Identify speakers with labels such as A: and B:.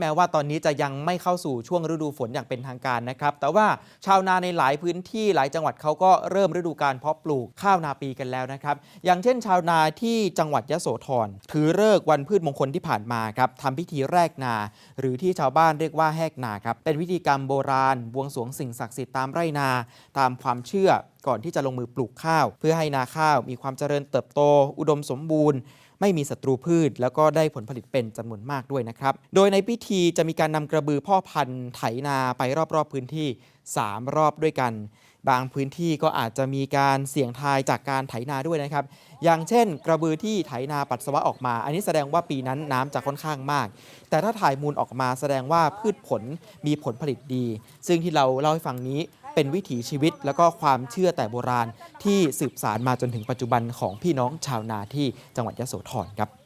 A: แม้ว่าตอนนี้จะยังไม่เข้าสู่ช่วงฤดูฝนอย่างเป็นทางการนะครับ แต่ว่าชาวนาในหลายพื้นที่หลายจังหวัดเขาก็เริ่มฤดูการเพาะปลูกข้าวนาปีกันแล้วนะครับ อย่างเช่น ชาวนาที่จังหวัดยะโสธรถือเลิกษ์วันพืชมงคลที่ผ่านมาครับทำพิธีแรกนา หรือที่ชาวบ้านเรียกว่าแหกนาครับเป็นพิธีกรรมโบราณบวงสรวงสิ่งศักดิ์สิทธิ์ตามไร่นา ตามความเชื่อ ก่อนที่จะลงมือปลูกข้าว เพื่อให้นาข้าวมีความเจริญเติบโต อุดมสมบูรณ์ ไม่มีศัตรูพืช แล้วก็ได้ผลผลิตเป็นจำนวนมากด้วยนะครับ โดยในพิธีจะมีการนำกระบือพ่อพันธุ์ไถนาไปรอบๆพื้นที่ 3 รอบด้วยกัน บางพื้นที่ก็อาจจะมีการเสี่ยงทายจากการไถนาด้วยนะครับ อย่างเช่น กระบือที่ไถนาปัสสาวะออกมา อันนี้แสดงว่าปีนั้นน้ำจะค่อนข้างมาก แต่ถ้าถ่ายมูลออกมาแสดงว่าพืชผลมีผลผลิตดี ซึ่งที่เราเล่าให้ฟังนี้ เป็นวิถีชีวิตแล้วก็ความเชื่อแต่โบราณที่สืบสานมาจนถึงปัจจุบันของพี่น้องชาวนาที่จังหวัดยโสธรครับ